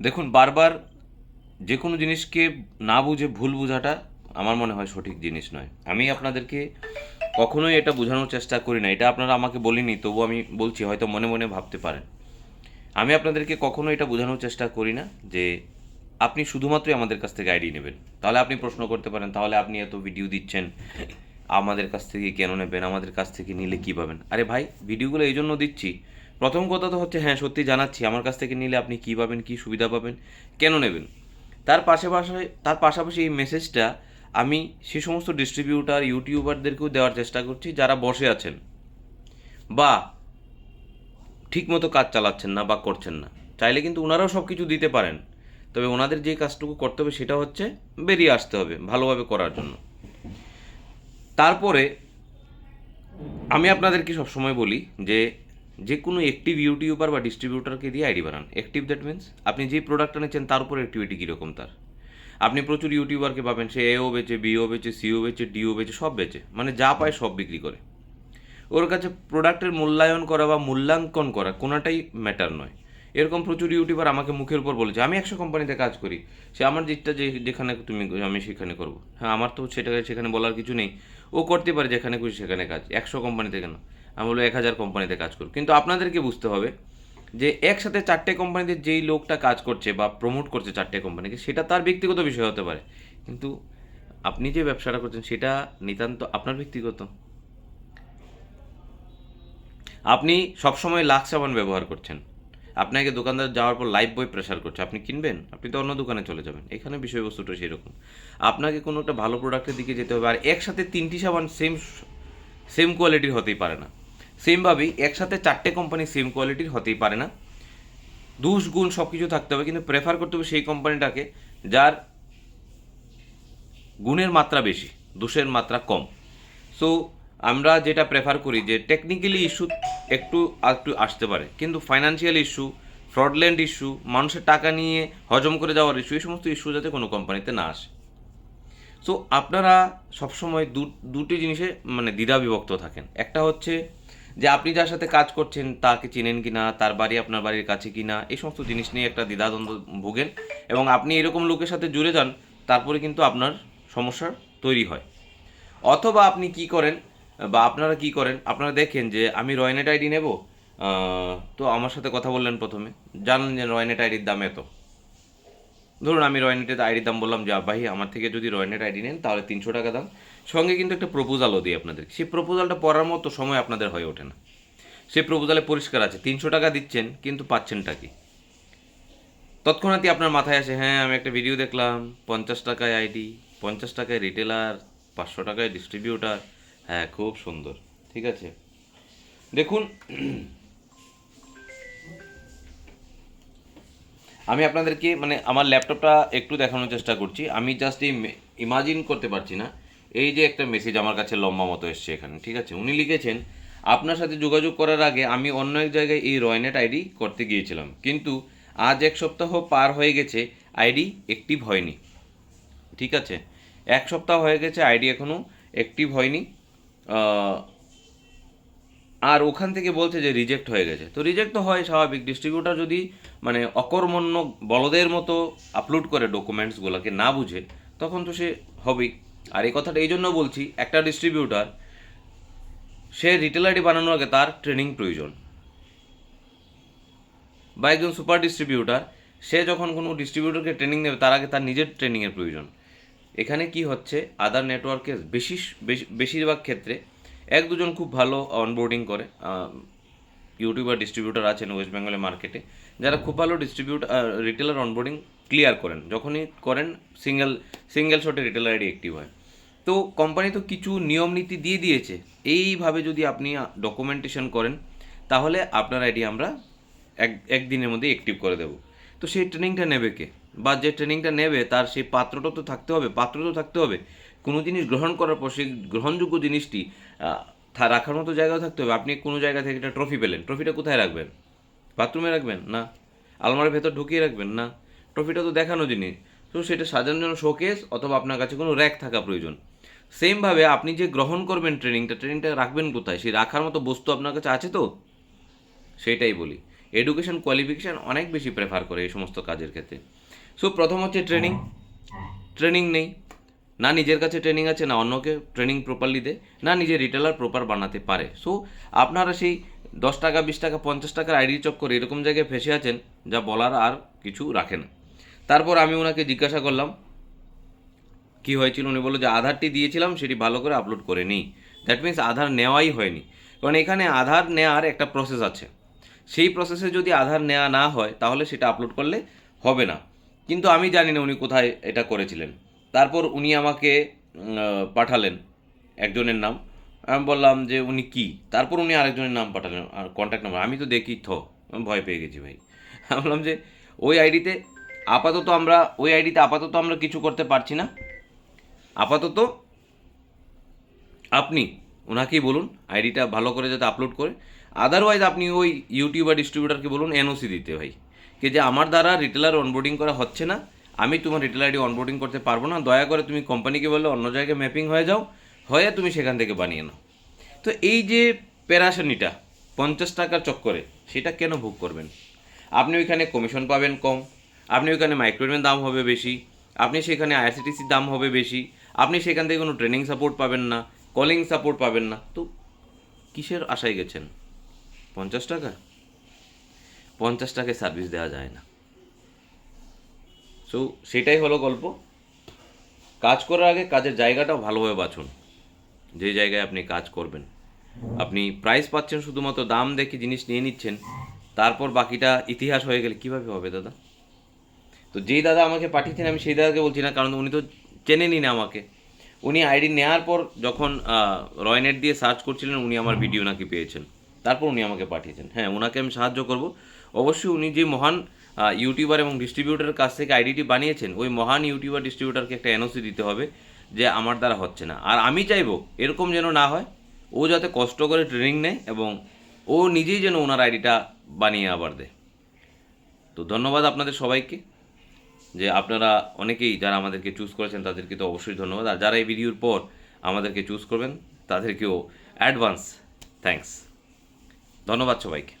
দেখুন, বারবার যে কোনো জিনিসকে না বুঝে ভুল বোঝাটা আমার মনে হয় সঠিক জিনিস নয়। আমি আপনাদেরকে কখনোই এটা বোঝানোর চেষ্টা করি না। এটা আপনারা আমাকে বলিনি, তবু আমি বলছি, হয়তো মনে মনে ভাবতে পারেন। আমি আপনাদেরকে কখনো এটা বোঝানোর চেষ্টা করি না যে আপনি শুধুমাত্রই আমাদের কাছ থেকে আইডি নেবেন। তাহলে আপনি প্রশ্ন করতে পারেন, তাহলে আপনি এত ভিডিও দিচ্ছেন, আমাদের কাছ থেকে কেন নেবেন, আমাদের কাছ থেকে নিলে কী পাবেন? আরে ভাই, ভিডিওগুলো এই জন্য দিচ্ছি প্রথম কথা তো হচ্ছে হ্যাঁ সত্যি জানাচ্ছি, আমার কাছ থেকে নিলে আপনি কী পাবেন, কী সুবিধা পাবেন, কেন নেবেন? তার পাশাপাশি তার পাশাপাশি এই মেসেজটা আমি সে সমস্ত ডিস্ট্রিবিউটার ইউটিউবারদেরকেও দেওয়ার চেষ্টা করছি, যারা বসে আছেন বা ঠিকমতো কাজ চালাচ্ছেন না বা করছেন না। চাইলে কিন্তু ওনারাও সব কিছু দিতে পারেন। তবে ওনাদের যে কাজটুকু করতে হবে সেটা হচ্ছে বেরিয়ে আসতে হবে ভালোভাবে করার জন্য। তারপরে আমি আপনাদেরকে সবসময় বলি যে যে কোনো অ্যাক্টিভ ইউটিউবার বা ডিস্ট্রিবিউটারকে দিয়ে আইডি বানান। অ্যাক্টিভ দ্যাট মিন্স আপনি যে প্রোডাক্টটা নিচ্ছেন তার উপর অ্যাক্টিভিটি কীরকম তার? আপনি প্রচুর ইউটিউবারকে পাবেন, সে এও বেচে বিও বেচে সিও বেচে ডিও বেচে, সব বেচে। মানে যা পায় সব বিক্রি করে। ওর কাছে প্রোডাক্টের মূল্যায়ন করা বা মূল্যাঙ্কন করা কোনোটাই ম্যাটার নয়। এরকম প্রচুর ইউটিউবার আমাকে মুখের উপর বলেছে, আমি একশো কোম্পানিতে কাজ করি। সে আমার যেটা যে, যেখানে তুমি, আমি সেখানে করব। হ্যাঁ আমার তো সেটা সেখানে বলার কিছু নেই। ও করতে পারে যেখানে খুশি সেখানে কাজ। একশো কোম্পানিতে কেন? আমি বলব এক হাজার কোম্পানিতে কাজ করুক। কিন্তু আপনাদেরকে বুঝতে হবে যে একসাথে চারটে কোম্পানিতে যেই লোকটা কাজ করছে বা প্রমোট করছে চারটে কোম্পানিকে, সেটা তার ব্যক্তিগত বিষয় হতে পারে। কিন্তু আপনি যে ব্যবসাটা করছেন, সেটা নিতান্ত আপনার ব্যক্তিগত। আপনি সবসময় লাক্স সাবান ব্যবহার করছেন। আপনাকে দোকানদার যাওয়ার পর লাইফ বই প্রেশার করছে। আপনি কিনবেন, আপনি তো অন্য দোকানে চলে যাবেন। এখানে বিষয়বস্তুটা সেরকম। আপনাকে কোনো একটা ভালো প্রোডাক্টের দিকে যেতে হবে। আর একসাথে তিনটি সাবান সেম সেম কোয়ালিটির হতেই পারে না। সেমভাবেই একসাথে চারটে কোম্পানি সেম কোয়ালিটির হতেই পারে না। দুষ গুণ সব কিছু থাকতে হবে, কিন্তু প্রেফার করতে হবে সেই কোম্পানিটাকে যার গুণের মাত্রা বেশি দোষের মাত্রা কম। সো আমরা যেটা প্রেফার করি যে টেকনিক্যালি ইস্যু একটু একটু আসতে পারে, কিন্তু ফাইন্যান্সিয়াল ইস্যু ফ্রডল্যান্ড ইস্যু মানুষের টাকা নিয়ে হজম করে যাওয়ার ইস্যু এই সমস্ত ইস্যু যাতে কোনো কোম্পানিতে না আসে। সো আপনারা সবসময় দু, দুটি জিনিসে মানে দ্বিধা বিভক্ত থাকেন। একটা হচ্ছে যে আপনি যার সাথে কাজ করছেন, তাকে চিনেন কি না তার বাড়ি আপনার বাড়ির কাছে কি না এই সমস্ত জিনিস নিয়ে একটা দ্বিধাদ্বন্দ্ব ভোগেন এবং আপনি এরকম লোকের সাথে জুড়ে যান, তারপরে কিন্তু আপনার সমস্যার তৈরি হয়। অথবা আপনি কি করেন, বা আপনারা কি করেন, আপনারা দেখেন যে আমি রয়নেট আইডি নেব তো আমার সাথে কথা বললেন প্রথমে জানেন যে রয়নেট আইডির দাম এত। ধরুন আমি রয়নেটের আইডির দাম বললাম, যে ভাই, আমার থেকে যদি রয়নেট আইডি নেন, তাহলে তিনশো টাকা দাম। সঙ্গে কিন্তু একটা প্রপোজালও দিই আপনাদের। সেই প্রপোজালটা পড়ার মতো সময় আপনাদের হয়ে ওঠে না। সেই প্রপোজালে পরিষ্কার আছে, তিনশো টাকা দিচ্ছেন, কিন্তু পাচ্ছেনটা কি? তৎক্ষণাৎই আপনার মাথায় আসে হ্যাঁ আমি একটা ভিডিও দেখলাম, পঞ্চাশ টাকায় আইডি পঞ্চাশ টাকায় রিটেলার পাঁচশো টাকায় ডিস্ট্রিবিউটার হ্যাঁ খুব সুন্দর, ঠিক আছে? দেখুন আমি আপনাদেরকে মানে আমার ল্যাপটপটা একটু দেখানোর চেষ্টা করছি। আমি জাস্ট এই ইমাজিন করতে পারছি না। এই যে একটা মেসেজ আমার কাছে লম্বা মতো এসছে এখানে, ঠিক আছে? উনি লিখেছেন, আপনার সাথে যোগাযোগ করার আগে আমি অন্য এক জায়গায় এই রয়নেট আইডি করতে গিয়েছিলাম। কিন্তু আজ এক সপ্তাহ পার হয়ে গেছে, আইডি অ্যাক্টিভ হয়নি। ঠিক আছে? এক সপ্তাহ হয়ে গেছে, আইডি এখনও অ্যাক্টিভ হয়নি। আর ওখান থেকে বলছে যে রিজেক্ট হয়ে গেছে। তো রিজেক্ট তো হয় স্বাভাবিক। ডিস্ট্রিবিউটার যদি মানে অকর্মণ্য বলদের মতো আপলোড করে ডকুমেন্টসগুলোকে না বুঝে, তখন তো সে হবেই। আর এই কথাটা এই জন্য বলছি, একটা ডিস্ট্রিবিউটার সে রিটেল আইডি বানানোর আগে তার ট্রেনিং প্রয়োজন। বা একজন সুপার ডিস্ট্রিবিউটার সে যখন কোনো ডিস্ট্রিবিউটরকে ট্রেনিং দেবে তার আগে তার নিজের ট্রেনিংয়ের প্রয়োজন। এখানে কি হচ্ছে আদার নেটওয়ার্কের বেশি, বেশি- বেশিরভাগ ক্ষেত্রে এক দুজন খুব ভালো অনবোর্ডিং করে ইউটিউবার ডিস্ট্রিবিউটার আছেন ওয়েস্ট বেঙ্গলের মার্কেটে যারা খুব ভালো ডিস্ট্রিবিউট রিটেলার অনবোর্ডিং ক্লিয়ার করেন। যখনই করেন সিঙ্গেল সিঙ্গেল শটে রিটেলার আইডি অ্যাক্টিভ হয়। তো কোম্পানি তো কিছু নিয়ম নীতি দিয়ে দিয়েছে। এইভাবে যদি আপনি ডকুমেন্টেশন করেন, তাহলে আপনার আইডি আমরা এক, একদিনের মধ্যে অ্যাক্টিভ করে দেবো। তো সেই ট্রেনিংটা নেবে কে? বা যে ট্রেনিংটা নেবে, তার সেই পাত্রটা তো থাকতে হবে, পাত্র তো থাকতে হবে। কোনো জিনিস গ্রহণ করার পর সেই গ্রহণযোগ্য জিনিসটি রাখার মতো জায়গাও থাকতে হবে। আপনি কোনো জায়গা থেকে একটা ট্রফি পেলেন। ট্রফিটা কোথায় রাখবেন? বাথরুমে রাখবেন? না। আলমারির ভেতর ঢুকিয়ে রাখবেন? না। ট্রফিটা তো দেখানো জিনিস। তো সেটা সাজানোর জন্য শোকেস অথবা আপনার কাছে কোনো র্যাক থাকা প্রয়োজন। সেমভাবে আপনি যে গ্রহণ করবেন ট্রেনিংটা ট্রেনিংটা রাখবেন কোথায়? সেই রাখার মতো বস্তু আপনার কাছে আছে তো? সেইটাই বলি। এডুকেশন কোয়ালিফিকেশান অনেক বেশি প্রেফার করে এই সমস্ত কাজের ক্ষেত্রে। সো প্রথম হচ্ছে ট্রেনিং ট্রেনিং নেই। না নিজের কাছে ট্রেনিং আছে, না অন্যকে ট্রেনিং প্রপারলি দেয় না নিজে রিটেলার প্রপার বানাতে পারে। সো আপনারা সেই দশ টাকা, বিশ টাকা, পঞ্চাশ টাকার আইডি চক্কর এরকম জায়গায় ফেসে আছেন যা বলার আর কিছু রাখে না। তারপর আমি ওনাকে জিজ্ঞাসা করলাম, কি হয়েছিল? উনি বলল যে, আধারটি দিয়েছিলাম, সেটি ভালো করে আপলোড করে নিই। দ্যাট মিন্স আধার নেওয়াই হয়নি। কারণ এখানে আধার নেওয়ার একটা প্রসেস আছে। সেই প্রসেসে যদি আধার নেওয়া না হয়, তাহলে সেটা আপলোড করলে হবে না। কিন্তু আমি জানি না উনি কোথায় এটা করেছিলেন। তারপর উনি আমাকে পাঠালেন একজনের নাম। আমি বললাম যে উনি কি? তারপর উনি আরেকজনের নাম পাঠালেন, আর কন্ট্যাক্ট নাম্বার আমি তো দেখি, থ ভয় পেয়ে গেছি ভাই। আমি বললাম যে, ওই আইডিতে আপাতত আমরা, ওই আইডিতে আপাতত আমরা কিছু করতে পারছি না। আপাতত আপনি ওনাকেই বলুন, আইডিটা ভালো করে যাতে আপলোড করে। আদারওয়াইজ আপনি ওই ইউটিউবার ডিস্ট্রিবিউটারকে বলুন এনওসি দিতে ভাই। কি যে আমার দ্বারা রিটেলার অনবোর্ডিং করা হচ্ছে না আমি তোমার রিটেল আইডি অনবোর্ডিং করতে পারব না। দয়া করে তুমি কোম্পানিকে বললে অন্য জায়গায় ম্যাপিং হয়ে যাও, হয়ে তুমি সেখান থেকে বানিয়ে নাও। তো এই যে প্যারাশানিটা পঞ্চাশ টাকার চক্করে, সেটা কেন ভোগ করবেন? আপনি ওইখানে কমিশন পাবেন কম, আপনি ওইখানে মাইক্রোওয়েভের দাম হবে বেশি, আপনি সেখানে আইআরসিটিসির দাম হবে বেশি, আপনি সেখান থেকে কোনো ট্রেনিং সাপোর্ট পাবেন না কলিং সাপোর্ট পাবেন না। তো কিসের আশায় গেছেন? পঞ্চাশ টাকা? পঞ্চাশ টাকায় সার্ভিস দেওয়া যায় না। সো সেটাই হলো গল্প। কাজ করার আগে কাজের জায়গাটাও ভালোভাবে বাছুন। যে জায়গায় আপনি কাজ করবেন। আপনি প্রাইস পাচ্ছেন শুধুমাত্র, দাম দেখে জিনিস নিয়ে নিচ্ছেন। তারপর বাকিটা ইতিহাস হয়ে গেলে কীভাবে হবে দাদা? তো যেই দাদা আমাকে পাঠিয়েছেন, আমি সেই দাদাকে বলছি না, কারণ উনি তো চেনেনি না আমাকে। উনি আইডি নেওয়ার পর যখন রয়নেট দিয়ে সার্চ করছিলেন, উনি আমার ভিডিও নাকি পেয়েছেন। তারপর উনি আমাকে পাঠিয়েছেন। হ্যাঁ ওনাকে আমি সাহায্য করব। অবশ্যই উনি যে মহান ইউটিউবার এবং ডিস্ট্রিবিউটারের কাছ থেকে আইডিটি বানিয়েছেন, ওই মহান ইউটিউবার ডিস্ট্রিবিউটারকে একটা এনওসি দিতে হবে, যে আমার দ্বারা হচ্ছে না। আর আমি চাইব এরকম যেন না হয়, ও যাতে কষ্ট করে ট্রেনিং নেয় এবং ও নিজেই যেন ওনার আইডিটা বানিয়ে আবার দেয়। তো ধন্যবাদ আপনাদের সবাইকে, যে আপনারা অনেকেই যারা আমাদেরকে চুজ করেছেন, তাদেরকে তো অবশ্যই ধন্যবাদ। আর যারা এই ভিডিওর পর আমাদেরকে চুজ করবেন, তাদেরকেও অ্যাডভান্স থ্যাঙ্কস ধন্যবাদ সবাইকে।